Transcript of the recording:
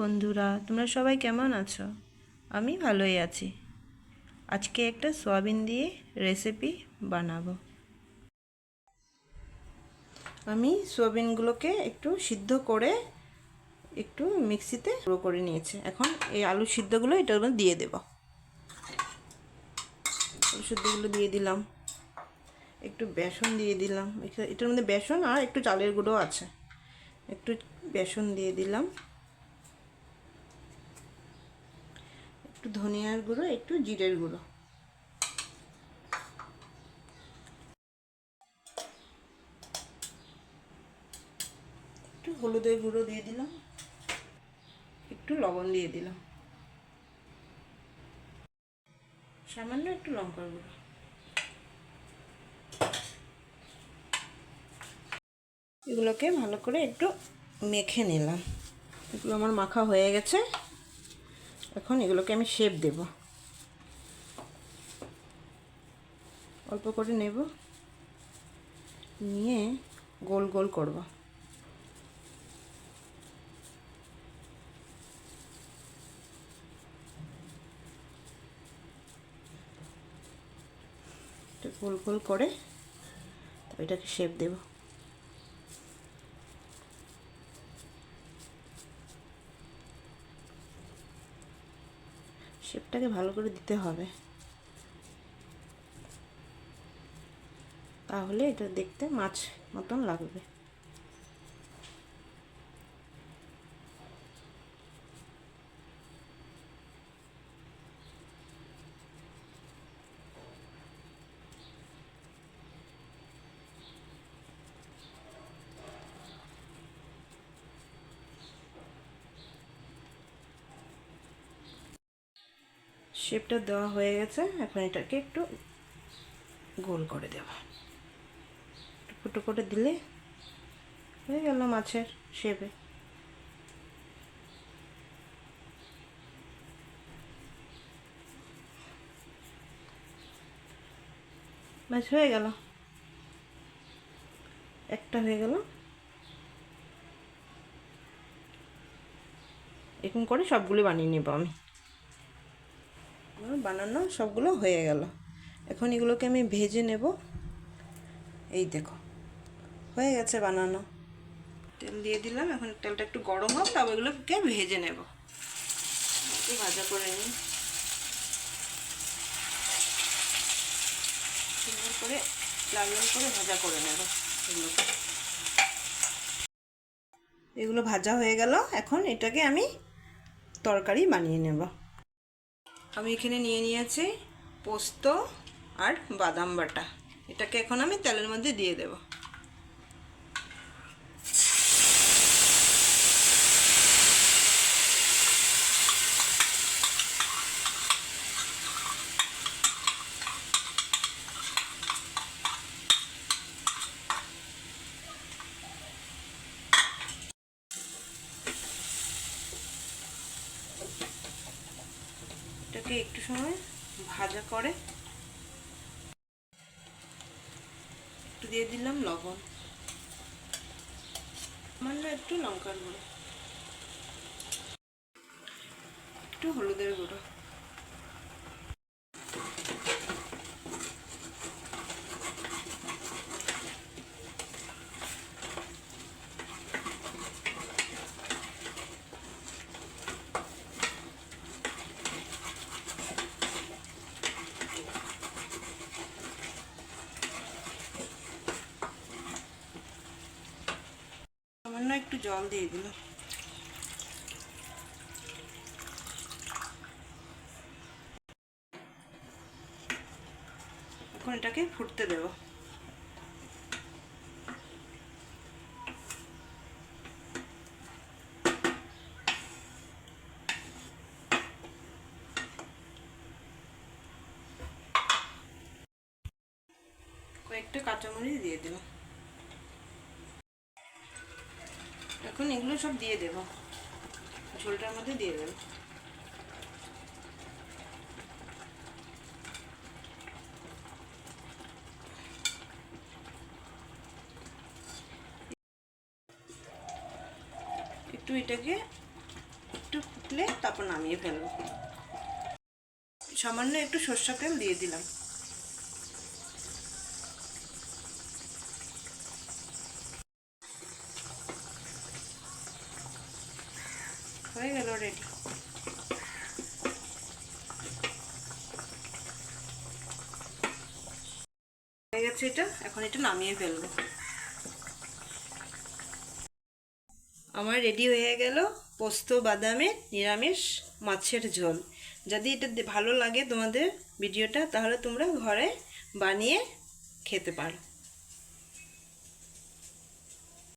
বন্ধুরা, তোমরা সবাই কেমন আছো? আমি ভালোই আছি। আজকে একটা সয়াবিন দিয়ে রেসিপি বানাবো। আমি সয়াবিনগুলোকে একটু সিদ্ধ করে একটু মিক্সিতে গুঁড়ো করে নিয়েছি। এখন এই আলু সিদ্ধগুলো এটার মধ্যে দিয়ে দেব। আলু সিদ্ধগুলো দিয়ে দিলাম। একটু বেসন দিয়ে দিলাম। এটার মধ্যে বেসন আর একটু চালের গুঁড়ো আছে। একটু বেসন দিয়ে দিলাম। একটু ধনিয়ার গুঁড়ো, একটু জিরের গুঁড়ো। একটু হলুদের গুঁড়ো দিয়ে দিলাম। একটু লবণ দিয়ে দিলাম। সামান্য একটু লঙ্কার গুঁড়ো। এগুলোকে ভালো করে একটু মেখে নিলাম। এগুলো আমার মাখা হয়ে গেছে। এখন এগুলোকে আমি শেপ দেব। অল্প করে নেব। নিয়ে গোল গোল করব। গোল গোল করে এটাকে শেপ দেবো। শেপটাকে ভালো করে দিতে হবে। তাহলে এটা দেখতে মাছ মতন লাগবে। শেপটা দেওয়া হয়ে গেছে, এখন এটাকে একটু গোল করে দেব। ফুটো করে দিলে হয়ে গেল মাছের শেপে ব্যাস, হয়ে গেল। একটা হয়ে গেল। এরকম করে সবগুলো বানিয়ে নেব আমি। আমার বানানো সবগুলো হয়ে গেল। এখন এগুলোকে আমি ভেজে নেব। এই দেখো, হয়ে গেছে বানানো। তেল দিয়ে দিলাম, এখন তেলটা একটু গরম হোক, তারপর এগুলোকে ভেজে নেব। একটু ভাজা করে নিই। সুন্দর করে লাল করে ভাজা করে নেব এগুলোকে। এগুলো ভাজা হয়ে গেল, এখন এটাকে আমি তরকারি বানিয়ে নেব। আমি এখানে নিয়ে নিয়েছি পোস্ত আর বাদাম বাটা। এটাকে এখন আমি তেলের মধ্যে দিয়ে দেব। এটাকে একটু সময় ভাজা করে। একটু দিয়ে দিলাম লবণ। সামান্য একটু লঙ্কার গুঁড়ো। একটু হলুদের গুঁড়ো সামান্য একটু জল দিয়ে দিলাম এখন এটাকে ফুটতে দেব। কয়েকটা কাঁচামরিচ দিয়ে দিলাম। এখন এগুলো সব দিয়ে দেব। ঝোলটার মধ্যে দিয়ে দেব। একটু এটাকে একটু ফুটলে তারপর নামিয়ে ফেলব। সামান্য একটু সর্ষা তেল দিয়ে দিলাম হয়ে গেল রেডি হয়ে গেছে এটা। এখন এটা নামিয়ে ফেলব। আমার রেডি হয়ে গেল পোস্ত বাদামের নিরামিষ মাছের ঝোল। যদি এটা ভালো লাগে তোমাদের ভিডিওটা, তাহলে তোমরা ঘরে বানিয়ে খেতে পারো।